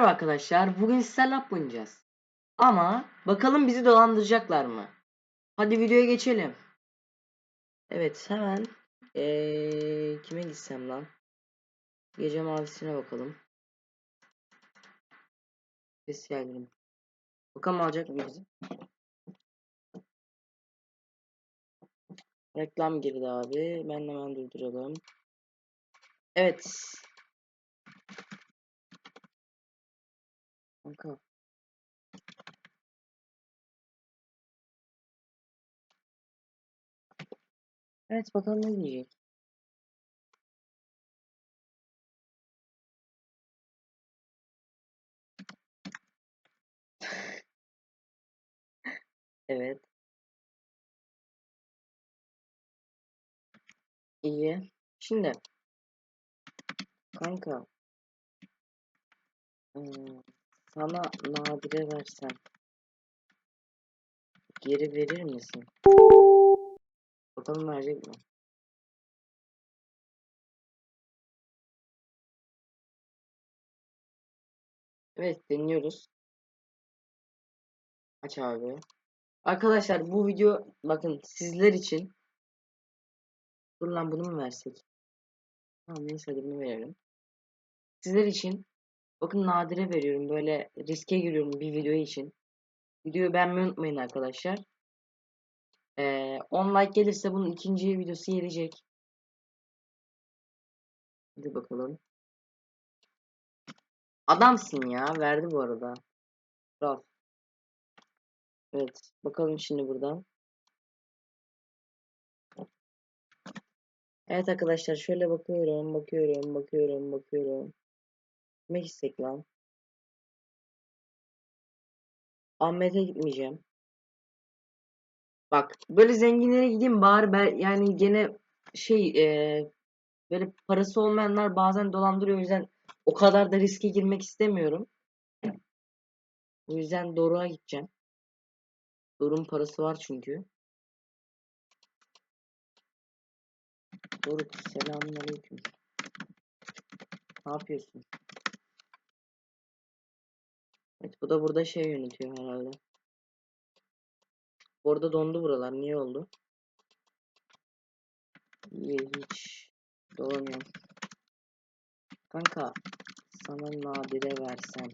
Merhaba arkadaşlar. Bugün Stellap oynayacağız. Ama bakalım bizi dolandıracaklar mı? Hadi videoya geçelim. Evet hemen ee, kime gitsem lan? Gece mavisine bakalım. Ses geldim. Bakalım alacak mı bizi? Reklam girdi abi. Ben hemen durduralım. Evet. Kanka. Evet bakalım ne diyecek. Evet. İyi. Şimdi kanka hmm, sana nadire versem geri verir misin? Bakalım verecek mi? Evet deniyoruz. Aç abi. Arkadaşlar bu video bakın sizler için Dur lan bunu mu versek? Tamam neyse bunu verelim. Sizler için bakın nadire veriyorum. Böyle riske giriyorum bir video için. Videoyu beğenmeyi unutmayın arkadaşlar. Ee, 10 like gelirse bunun ikinci videosu gelecek. Hadi bakalım. Adamsın ya. Verdi bu arada. Kral. Evet. Bakalım şimdi buradan. Evet arkadaşlar şöyle bakıyorum. Bakıyorum. Bakıyorum. Bakıyorum. Gitmek istek lan. Ahmet'e gitmeyeceğim. Bak böyle zenginlere gideyim bari ben yani gene şey e, böyle parası olmayanlar bazen dolandırıyor o yüzden o kadar da riske girmek istemiyorum. O yüzden Doruk'a gideceğim. Doruk'un parası var çünkü. Doruk selamünaleyküm. Ne yapıyorsun? Evet bu da burada şey yönetiyor herhalde. Bu arada dondu buralar. Niye oldu? İyi hiç dolamıyorum. Kanka sana nadire versem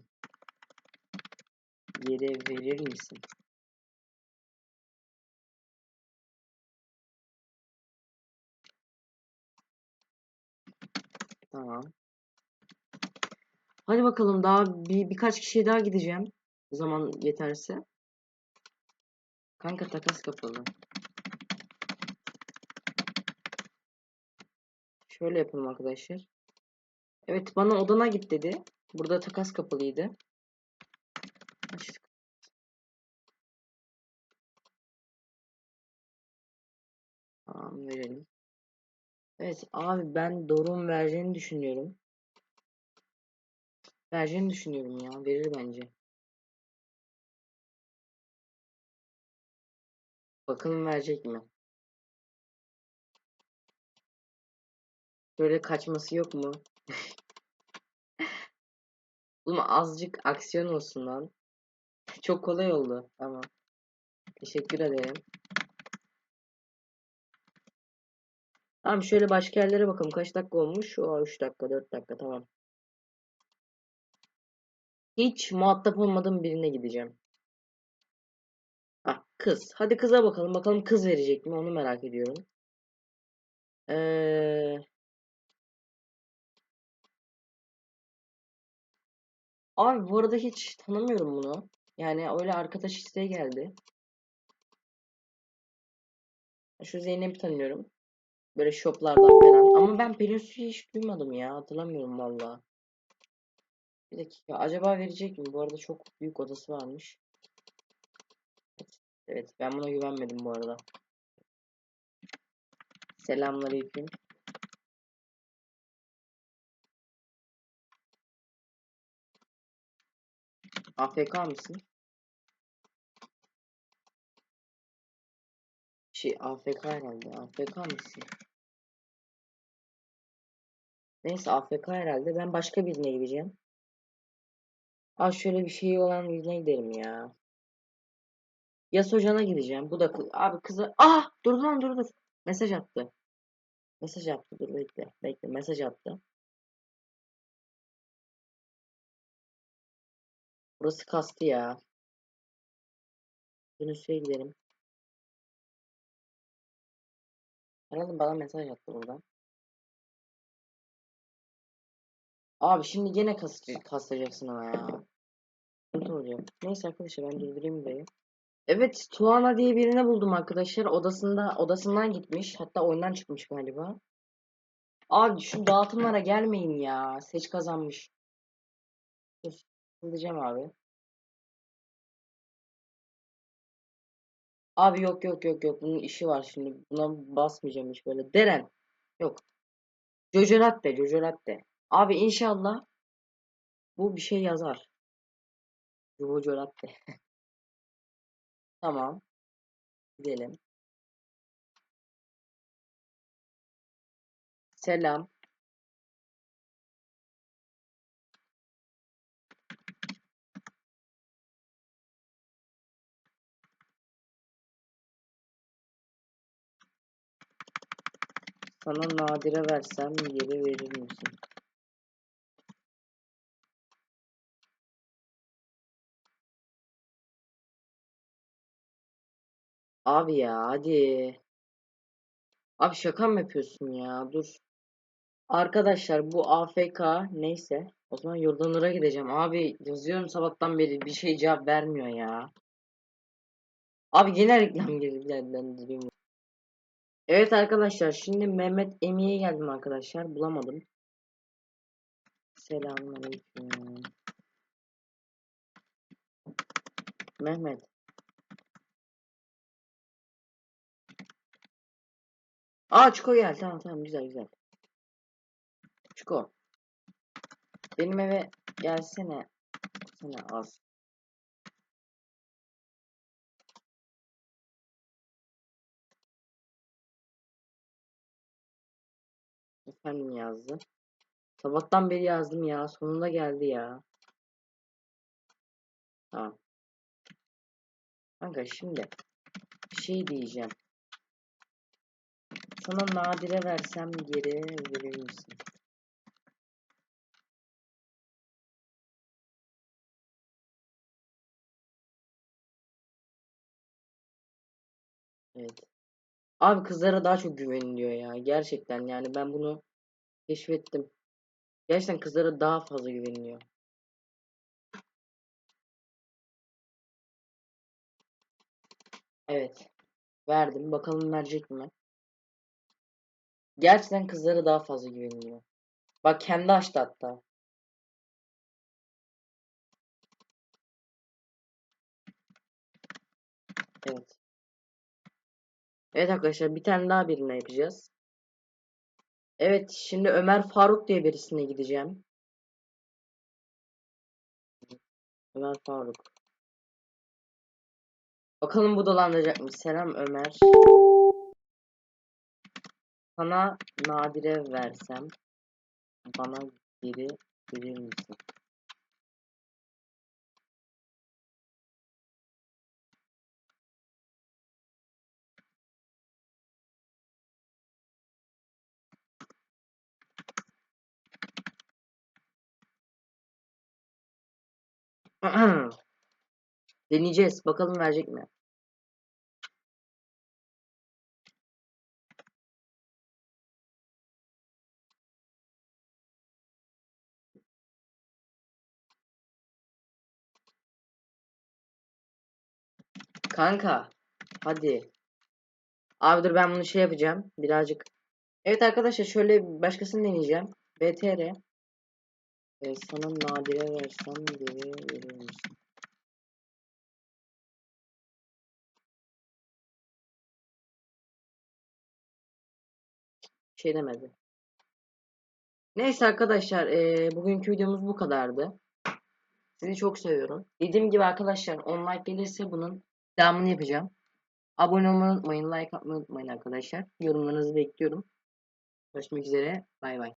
yere verir misin? Tamam. Hadi bakalım daha bir birkaç kişiye daha gideceğim. Zaman yeterse. Kanka takas kapalı. Şöyle yapalım arkadaşlar. Evet bana odana git dedi. Burada takas kapalıydı. Tamam verelim. Evet abi ben Doruk'un vereceğini düşünüyorum. Vereceğini düşünüyorum ya. Verir bence. Bakalım verecek mi? Böyle kaçması yok mu? Oğlum azıcık aksiyon olsun lan. Çok kolay oldu. Tamam. Teşekkür ederim. Tamam şöyle başka yerlere bakalım. Kaç dakika olmuş? O 3 dakika 4 dakika tamam. Hiç muhatap olmadığım birine gideceğim. Ah kız. Hadi kıza bakalım. Bakalım kız verecek mi? Onu merak ediyorum. Ee... Abi bu arada hiç tanımıyorum bunu. Yani öyle arkadaş isteği geldi. Şu Zeynep'i tanıyorum. Böyle shoplardan falan. Ama ben Pelinsu'yu hiç duymadım ya. Hatırlamıyorum valla. Bir dakika. Acaba verecek mi? Bu arada çok büyük odası varmış. Evet, ben buna güvenmedim bu arada. Selamünaleyküm. AFK mısın? Şey AFK herhalde. AFK mısın? Neyse AFK herhalde. Ben başka birine gideceğim. Aa şöyle bir şey olan birine giderim ya. Yas hocana gideceğim. Bu da kız. Abi kızı. Ah dur lan dur dur. Mesaj attı. Mesaj attı. Dur bekle. Bekle mesaj attı. Burası kastı ya. Yunus'a gidelim. Herhalde bana mesaj attı buradan. Abi şimdi gene kas kaslayacaksın ama ya. Kötü oluyor. Neyse arkadaşlar ben durdurayım burayı. Evet Tuana diye birini buldum arkadaşlar. Odasında odasından gitmiş. Hatta oyundan çıkmış galiba. Abi şu dağıtımlara gelmeyin ya. Seç kazanmış. Dur. Abi. Abi yok yok yok yok. Bunun işi var şimdi. Buna basmayacağım hiç böyle. Deren. Yok. Jojo Latte. Jojo Latte. Abi inşallah bu bir şey yazar. Jojo Latte. Tamam. Gidelim. Selam. Sana nadire versem geri verir misin? Abi ya hadi. Abi şaka mı yapıyorsun ya? Dur. Arkadaşlar bu AFK neyse. O zaman Yurdanur'a gideceğim. Abi yazıyorum sabahtan beri bir şey cevap vermiyor ya. Abi yine reklam geldi. Evet arkadaşlar şimdi Mehmet Emi'ye geldim arkadaşlar. Bulamadım. Selamünaleyküm. Mehmet. Aa Çiko gel. Tamam tamam güzel güzel. Çiko. Benim eve gelsene. Sana az. Efendim yazdı. Sabahtan beri yazdım ya. Sonunda geldi ya. Tamam. Kanka şimdi bir şey diyeceğim. Sana nadire versem geri verir misin? Evet. Abi kızlara daha çok güveniliyor ya. Gerçekten yani ben bunu keşfettim. Gerçekten kızlara daha fazla güveniliyor. Evet. Verdim. Bakalım verecek mi? Gerçekten kızlara daha fazla güveniliyor. Bak kendi açtı hatta. Evet. Evet arkadaşlar bir tane daha birine yapacağız. Evet şimdi Ömer Faruk diye birisine gideceğim. Ömer Faruk. Bakalım bu dolandıracak mı? Selam Ömer. Sana nadire versem bana geri verir misin? Deneyeceğiz. Bakalım verecek mi? Kanka. Hadi. Abi dur ben bunu şey yapacağım. Birazcık. Evet arkadaşlar şöyle başkasını deneyeceğim. BTR. Ee, sana nadire versem geri verir misin? Şey demedi. Neyse arkadaşlar e, bugünkü videomuz bu kadardı. Sizi çok seviyorum. Dediğim gibi arkadaşlar 10 like gelirse bunun devamını yapacağım. Abone olmayı unutmayın. Like atmayı unutmayın arkadaşlar. Yorumlarınızı bekliyorum. Görüşmek üzere. Bay bay.